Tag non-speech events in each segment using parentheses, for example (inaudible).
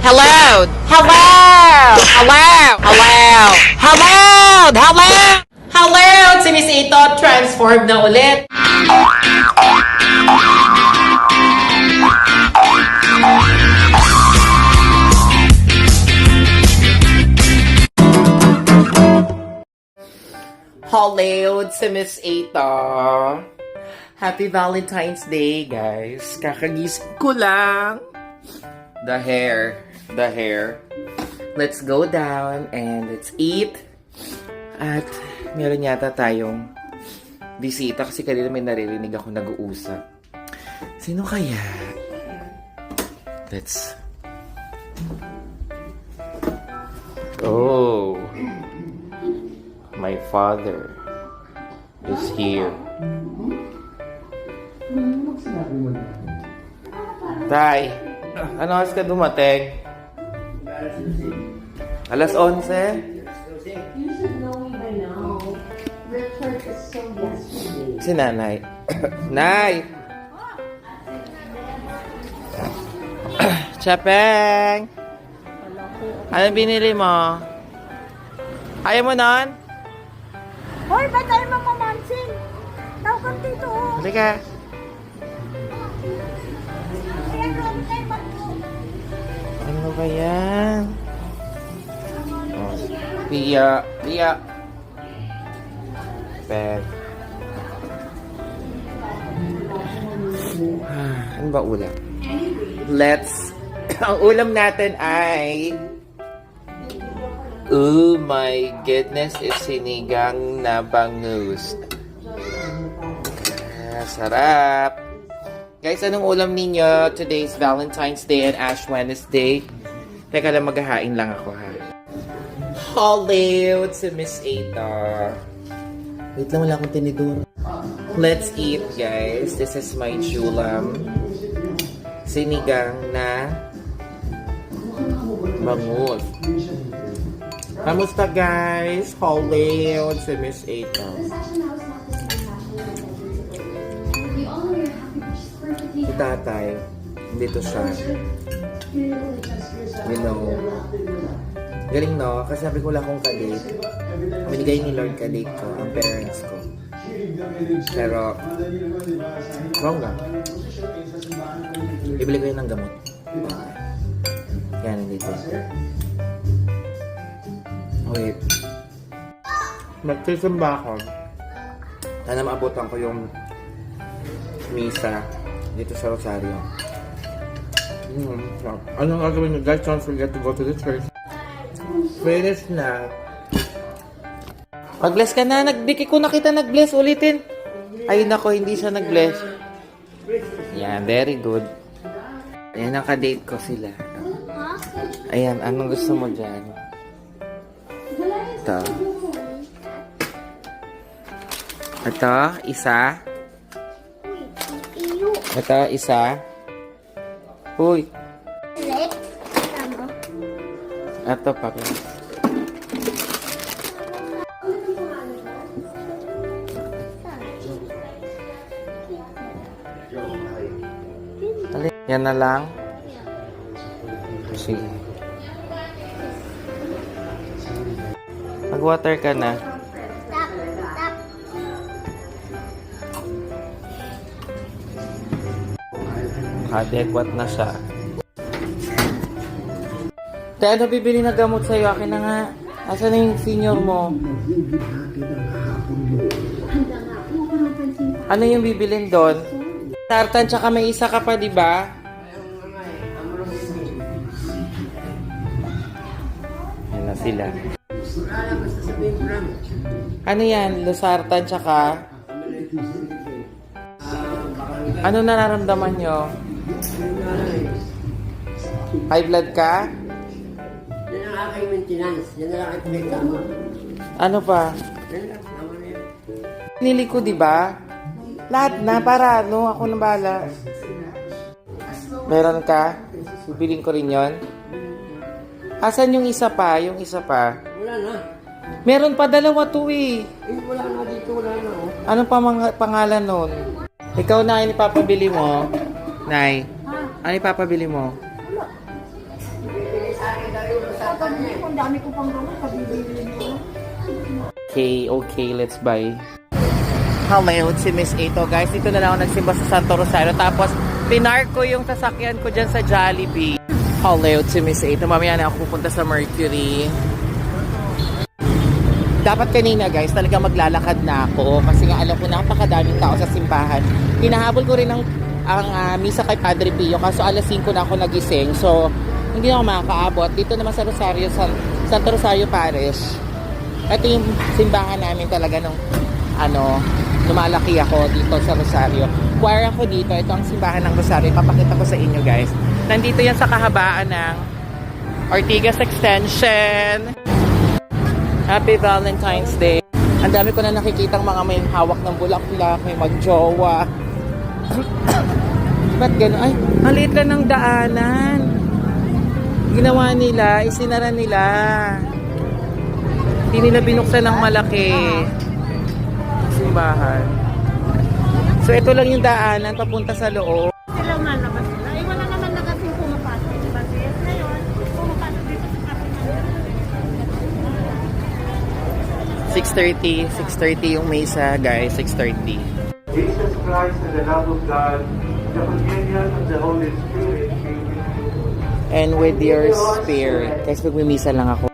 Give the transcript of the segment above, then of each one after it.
Hello! Hello! Hello! Hello! Hello! Hello! Hello! Si Miss Ito, transform na ulit. Hello, si Miss Ito. Happy Valentine's Day, guys. Kakagising ko lang. The hair. The hair. Let's go down and let's eat. At meron yata tayong bisita kasi kanina may naririnig ako nag-uusap. Sino kaya? Let's... Oh. My father is here. Tay, ano oras ka dumating? Alas 11? You should know me by now. Richard is so yesterday. Si nanay. (coughs) Nay! (coughs) Chapeng! Anong binili mo? Ayaw mo nun? Hoy, ba't tayo mamamansin? Daw kang dito. oh. Halika. Ano ba yan? Pia. Pia. Pet. Ano ba ulam? Let's... (laughs) Ang ulam natin ay... Oh my goodness, it's sinigang na bangus. Ah, sarap. Guys, anong ulam ninyo? Today's Valentine's Day and Ash Wednesday. Teka lang, maghahain lang ako ha. Hollywood si Miss Ada. Wait lang, wala akong tinidor. Let's eat, guys. This is my julam. Sinigang na bangus. Kamusta, guys? Hollywood si Miss Ada. Si tatay, dito siya. You know, galing no? Kasi sabi ko lang kung kadate. Binigay ni Lord kadate ko, ang parents ko. Pero, wrong nga. Ibili ko yun ng gamot. Kaya nandito. Wait. Magsisimba ako. Sana maabutan ko yung misa dito sa Rosario. Mm, sarap. Anong gagawin nyo guys? Don't forget to go to the church. Finish na. Pag-bless ka na. Nagdiki ko nakita nag-bless. Ulitin. Ay nako, hindi siya nag-bless. Yan, very good. Ayan, nakadate ko sila. Ayan, anong gusto mo dyan? Ito. Ito, isa. Ito, isa. Uy, ito pa. Alin? Yan na lang? Sige. Mag-water ka na. Tap. Adequate na siya. Kaya ano bibili na gamot sa'yo? Akin na nga. Asan na yung senior mo? Ano yung bibilin doon? Tartan tsaka may isa ka pa, di ba? Yan na sila. Ano yan? Lusartan tsaka? Ano nararamdaman nyo? High blood ka? Ang aking maintenance. Yan ang aking pinagtama. Ano pa? Yan lang. Tama na yan. Nili ko, di ba? Lahat na, para ano, ako na bahala. Meron ka? Bibiling ko rin yon. Asan yung isa pa? Yung isa pa? Wala na. Meron pa dalawa to eh. Eh, wala na dito. Wala na. Oh. Ano pa mga pangalan nun? Ikaw na, ano ipapabili mo? Nay, ano ipapabili mo? Ang dami ko pang gamot, kabibili mo. Okay, okay, let's buy. Hello, si Miss Ito. Guys, dito na lang ako nagsimba sa Santo Rosario. Tapos, pinar ko yung sasakyan ko dyan sa Jollibee. Hello, si Miss Ito. Mamaya na ako pupunta sa Mercury. Dapat kanina guys, talaga maglalakad na ako kasi nga alam ko napakadaming tao sa simbahan. Hinahabol ko rin ang, ang ah, misa kay Padre Pio kaso alas 5 na ako nagising. So, hindi ako makakaabot. Dito naman sa Rosario, San, Santo Rosario Parish. Ito yung simbahan namin talaga nung ano, lumalaki ako dito sa Rosario. Choir ako dito. Ito ang simbahan ng Rosario. Papakita ko sa inyo guys. Nandito yan sa kahabaan ng Ortigas Extension. Happy Valentine's Day. Ang dami ko na nakikitang mga may hawak ng bulaklak, may magjowa. (coughs) Ba't gano'n? Ay, ang liit lang ng daanan. Ginawa nila, isinara nila. Hindi nila binuksan ng malaki. Simbahan. So, ito lang yung daanan papunta sa loob. Sila nga naman sila. Eh, wala naman na kasing pumapasok. Diba? Yes, ngayon, pumapasok dito sa kapitán. 6.30. 6.30 yung mesa, guys. 6.30. Jesus Christ and the love of God, the communion of the Holy Spirit. And with your spirit. Guys, magmimisa lang ako.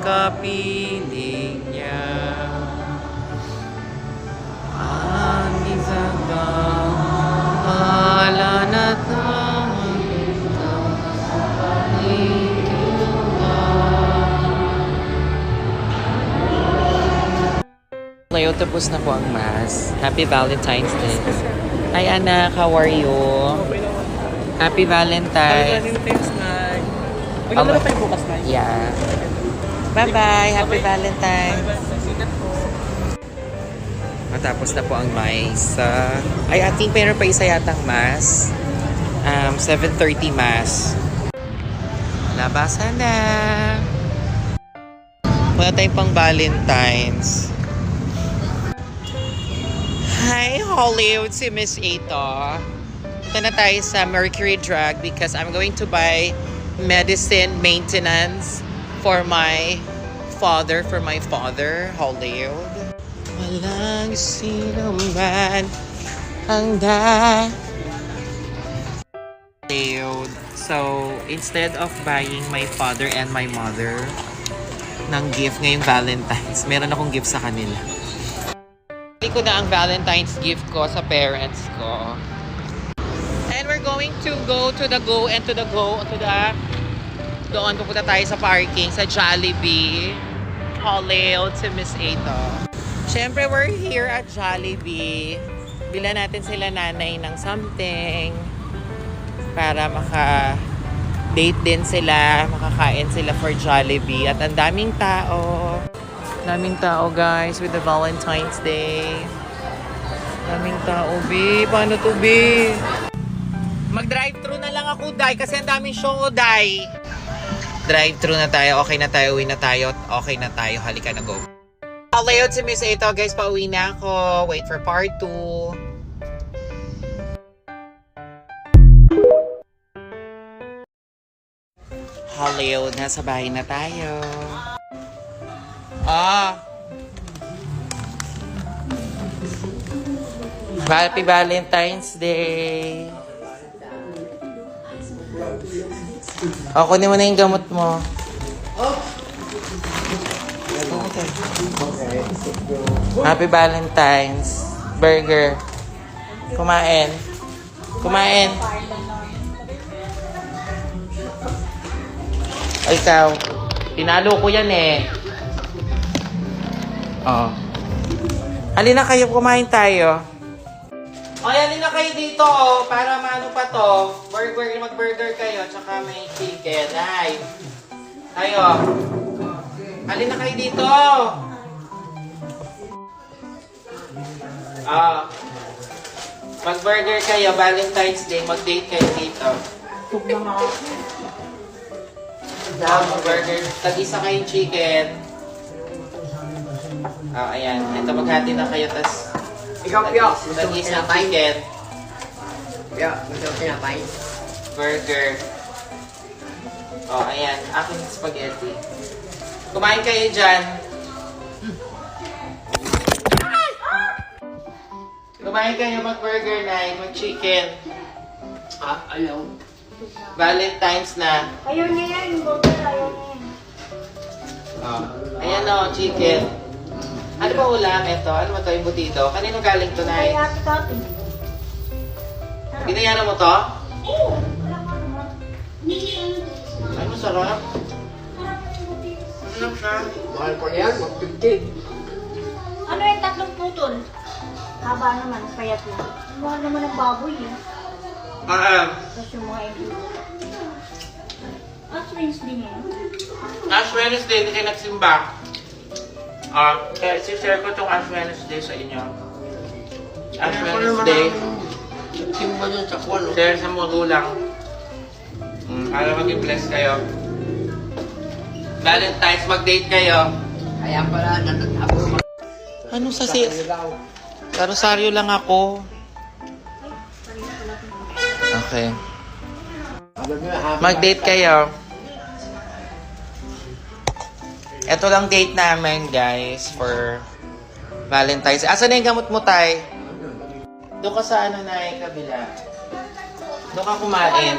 Kapiling Ngayon, tapos na po ang mass. Happy Valentine's Day. Hi, anak. How are you? Happy Valentine's. Maganda na tayo bukas na. Yeah. Bye-bye. Happy Valentine's. Matapos na po ang mais. Uh, ay, ating pero pa isa yatang mass. Um, 7.30 mass. Labasan na. Wala tayong pang Valentine's. Hi, Hollywood. Si Miss Ito. Punta na tayo sa Mercury Drug because I'm going to buy medicine maintenance for my father, for my father, Hollywood. Walang sino man ang da... Hollywood. So, instead of buying my father and my mother ng gift ngayong Valentine's, meron akong gift sa kanila. Bili ko na ang Valentine's gift ko sa parents ko. And we're going to go to the go and to the go to the doon pupunta tayo sa parking sa Jollibee. Hollywood si Miss Ato. Siyempre, we're here at Jollibee. Bila natin sila nanay ng something para maka date din sila, makakain sila for Jollibee. At ang daming tao. Daming tao guys with the Valentine's Day. Daming tao, B. Paano to, B? Mag-drive-thru na lang ako, Day, kasi ang daming show, Day. Drive-thru na tayo, okay na tayo, uwi na tayo, okay na tayo, halika na, go. Layout si Miss Ito, guys, pauwi na ako. Wait for part 2. Hollywood, nasa bahay na tayo. Ah! Happy Valentine's Day! O, kunin mo na yung gamot mo. Happy Valentine's. Burger. Kumain. Kumain. Ikaw. Tinalo ko yan eh. Oh. Halina kayo, kumain tayo. Ay, halina kayo dito, oh, para maano pa to. Burger, mag-burger kayo, tsaka may chicken. Ay. Tayo. Halina kayo dito. Ah. Mag-burger kayo, Valentine's Day, mag-date kayo dito. Ah, mag-burger. Tag-isa kayong chicken. Ah, ayan. Ito, maghati na kayo, tas Ikaw, Pio. Gusto mo tagis ng tinapay? chicken, Pio, gusto mo tinapay? burger. Oh, ayan. Akin spaghetti. Kumain kayo dyan. Kumain kayo mag-burger na, mag-chicken. Ah, ayaw. Valentine's na. Ayaw niya yan, yung burger, ayaw niya. Oh. Ayan o, chicken. Ano ba ulam ito? Ano ba ito? Yung butito? Kanino galing to, Nay? Kaya. Binayaran mo to? Oo, wala ka naman. Ay, masarap. Masarap siya. Mahal ko yan, mag-50. Ano yung tatlong putol? Haba naman, payat lang. Mahal naman ang baboy eh. Ah, Tapos yung mga egg. At Wednesday ngayon. Ash Wednesday, hindi kayo nagsimba. Ah, kaya isi-share ko itong Ash Wednesday sa inyo. Ash naman Wednesday, ang timba dyan sa kwan. oh. share sa magulang. Mm, para maging bless kayo. Valentine's, mag-date kayo. Kaya pala, natatapos. Ano sa si... Karosaryo lang ako. Okay. Mag-date kayo. Ito lang date namin, guys, for Valentine's. Asa na yung gamot mo, Tay? Doon ka sa ano na kabila. Doon ka kumain.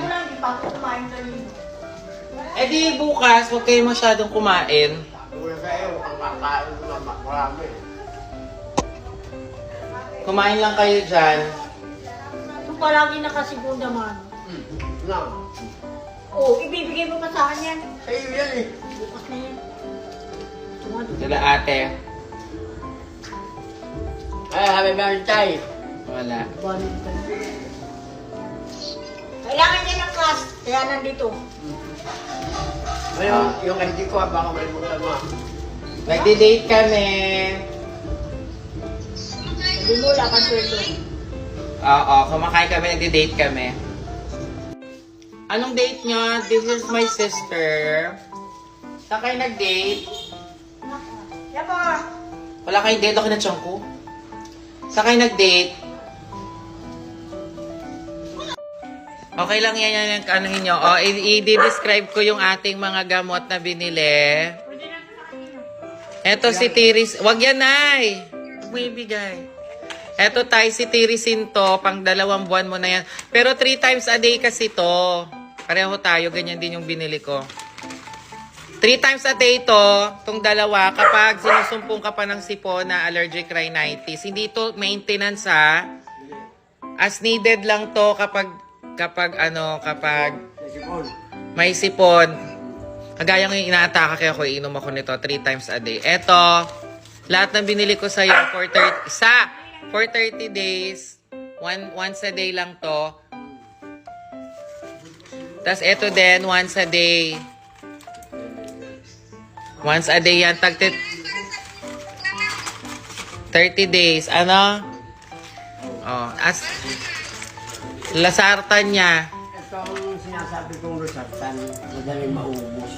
Eh di bukas, huwag kayo masyadong kumain. Kumain lang kayo dyan. Ito palagi nakasegunda man. Na, Oo, ibibigay mo pa sa akin yan. sa iyo yan eh. Bukas na yan. Sila ate. Ay, happy Valentine. Wala. Kailangan niya ng cash, kaya nandito. Ngayon, yung ID ko, baka malimutan mo. Nagdi-date kami. Sabi mo, wala kang sweldo. Oo, kumakain kami, nagdi-date kami. Anong date nyo? This is my sister. Saan kayo nag-date? Po. Wala kayong date, ako na ko. Saan kayo nag-date? Okay lang yan, yan, yan, ano nyo. O, i- i-describe ko yung ating mga gamot na binili. Eto si Tiris. Wag yan, Nay. Huwag mo ibigay. Eto tayo si Tirisin to. Pang dalawang buwan mo na yan. Pero three times a day kasi to. Pareho tayo. Ganyan din yung binili ko. Three times a day to, tong dalawa, kapag sinusumpong ka pa ng sipon na allergic rhinitis, hindi to maintenance ha. As needed lang to kapag, kapag ano, kapag may sipon. Kagaya ng inaataka kaya ako, iinom ako nito three times a day. Eto, lahat ng binili ko sa'yo for 30, sa, for 30 days, one, once a day lang to. Tapos eto din, once a day. Once a day yan, tagtit 30 days. Ano? Oh, as lasartan niya. Ito ang sinasabi kong Rosartan, madaling maubos.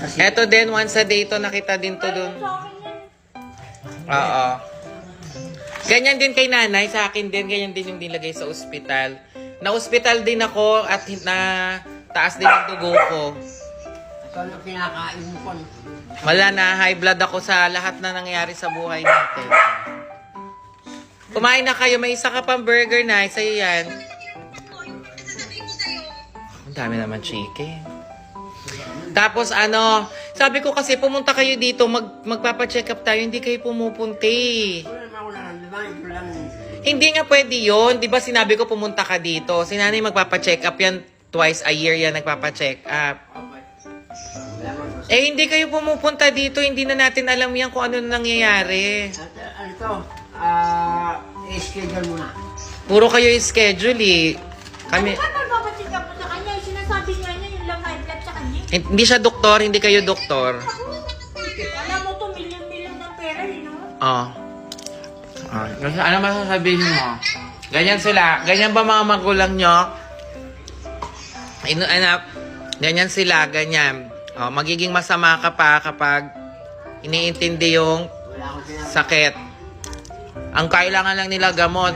Kasi Eto din, once a day to, nakita din to dun. Oo. Ganyan din kay nanay, sa akin din, ganyan din yung nilagay sa ospital. Na-ospital din ako at na taas din yung dugo ko. Ang kinakain mo po. Wala na, high blood ako sa lahat na nangyari sa buhay natin. Kumain na kayo, may isa ka pang burger na, sa'yo yan. Ang dami naman chicken. Tapos ano, sabi ko kasi pumunta kayo dito, mag, magpapacheck up tayo, hindi kayo pumupunti. Hindi nga pwede yon Di ba sinabi ko pumunta ka dito? Si nanay magpapacheck up yan, twice a year yan nagpapacheck up. Eh hindi kayo pumupunta dito, hindi na natin alam yan kung ano na nangyayari. Uh, ano to, ah, i-schedule mo na. Puro kayo schedule eh. Kami, Ano ba magpapacheck up mo sa kanya? Yung Sinasabi niya niya yung lang high blood sa kanya. hindi siya doktor, hindi kayo doktor. Alam mo to, milyon-milyon ng pera, eh, no? Oh. Ah, kasi ano masasabihin mo? Ganyan sila. Ganyan ba mga magulang nyo? Ino, anak, ganyan sila, ganyan. Oh, magiging masama ka pa kapag iniintindi yung sakit. Ang kailangan lang nila gamot.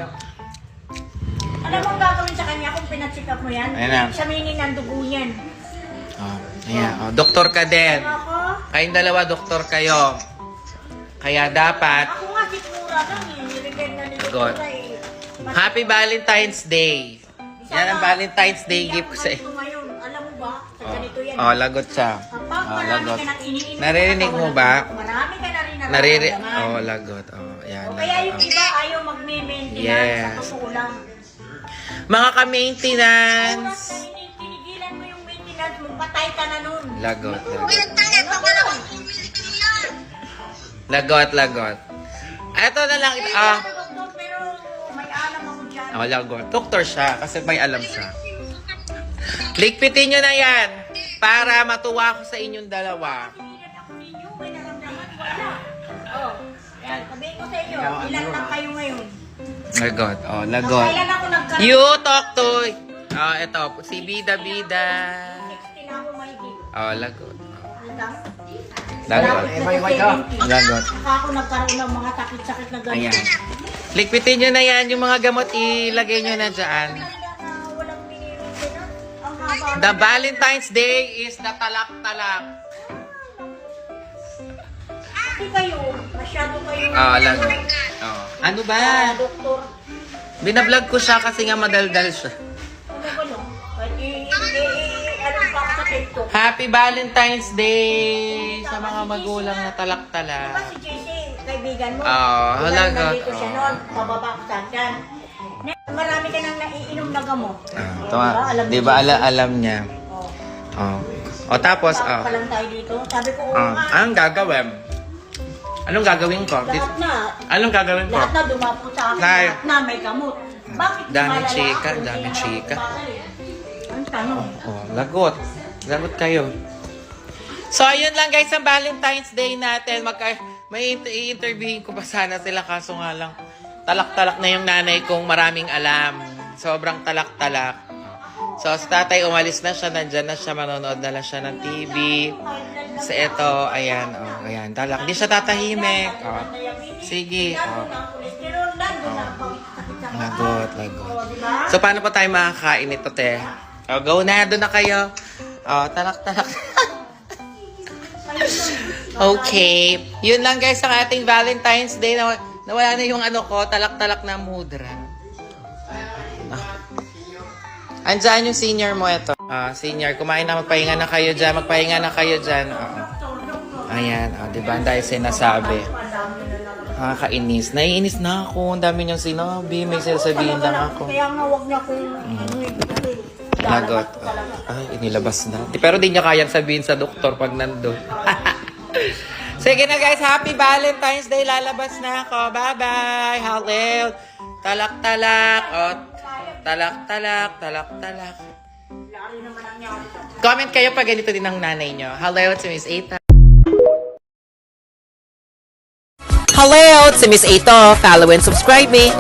Alam mo ang gagawin sa kanya kung pinatsikap mo yan? Ayan na. Examinin ang dugo niyan. Oh, ayan. Oh, doktor ka din. Ako, Kayong dalawa, doktor kayo. Kaya dapat, ako nga sikmura lang eh. Na nila God. eh. Happy Valentine's Day. Yan ang Valentine's Day gift ko sa ganito ngayon. Alam mo ba? Sa ganito yan. Oh, lagot siya. Kapag Oh, lagot. ka nang iniinom, Naririnig mo ba? Marami ka na rin Nariri... nararamdaman. Oh, lagot. Oh, yan. O kaya yung lagot. iba ayaw magme-maintenance Yes. sa totoo lang. Mga ka-maintenance. na ini- tinigilan mo yung maintenance mo, patay ka na nun. Lagot, lagot. Lagot, lagot. Ito na lang. ito. Ah, oh, lagot. Doktor siya kasi may alam siya. Ligpitin nyo na yan para matuwa ko sa inyong dalawa. Tinigilan ako ninyo, may naramdaman, wala. Oh, yan, sabihin ko sa inyo, ilan lang kayo ngayon? Lagot. Oh, lagot. Kailan ako nagkaroon? You talk to... Oh, ito. Si Bida Bida. 60 na ako mahigit. Oh, lagot. Lagot. Malapit na Iba, iba, sa iba. 70. Lagot. Ako nagkaroon ng mga sakit-sakit na ganito. Ayan. Ligpitin nyo na yan. Yung mga gamot, ilagay nyo na dyan. The Valentine's Day is the talak-talak. Kasi kayo, masyado kayo. Ah, lagot. Oh. Ano ba? Ah, doktor. Binablog ko siya kasi nga madaldal siya. Ano ba no? Kahit i- i- i- ano pa ako sa TikTok. Happy Valentine's Day sa mga magulang na Diba talak-talak. si JC, kaibigan mo? Ah, Diba, halaga. Nandito siya Ah. noon, pababa ko sa. Marami ka nang naiinom na gamot. Ah, Oh, tama. Alam Di ni ba JC? ala alam niya? Oh. Oh. O tapos, Bakit oh. pa lang tayo dito? Sabi ko, Ah, nga. anong gagawin? Anong gagawin ko? Lahat na. Anong gagawin ko? Lahat na dumapo sa akin. Lahat na may gamot. Bakit malala chika, na chika. Ang tanong. Oh, lagot. Lagot kayo. So, ayun lang guys ang Valentine's Day natin. Mag may inter- i-interviewin ko pa sana sila kaso nga lang talak-talak na yung nanay kong maraming alam. Sobrang talak-talak. So, si tatay umalis na siya, nandyan na siya, manonood na lang siya ng TV. Sa ito, ayan, oh, ayan, talak. Hindi siya tatahimik. Oh. Sige, oh. Lagot, lagot. So, paano pa tayo makakain ito, te? Oh, go na, doon na kayo. Oh, talak-talak. (laughs) okay. Yun lang guys ang ating Valentine's Day. Na, nawala na yung ano ko, talak-talak na mudra. Ah. Andyan yung senior mo ito. Ah, senior, kumain na, magpahinga na kayo dyan. Magpahinga na kayo dyan. Oo. Ayan, oh, di ba? Ang dahil sinasabi. Nakakainis. Naiinis na ako. Ang dami niyang sinabi. May sasabihin lang ako. Kaya nga wag niya kung ano eh, Lagot. ko talaga. Ay, inilabas na. Pero di niya kayang sabihin sa doktor pag nandun. (laughs) Sige na guys, happy Valentine's Day. Lalabas na ako. Bye-bye. Halil. Talak-talak. O, talak-talak, talak-talak. Comment kayo pag ganito din ang nanay nyo. Hello, it's Miss Eta. Hello, it's Miss Eta. Follow and subscribe me.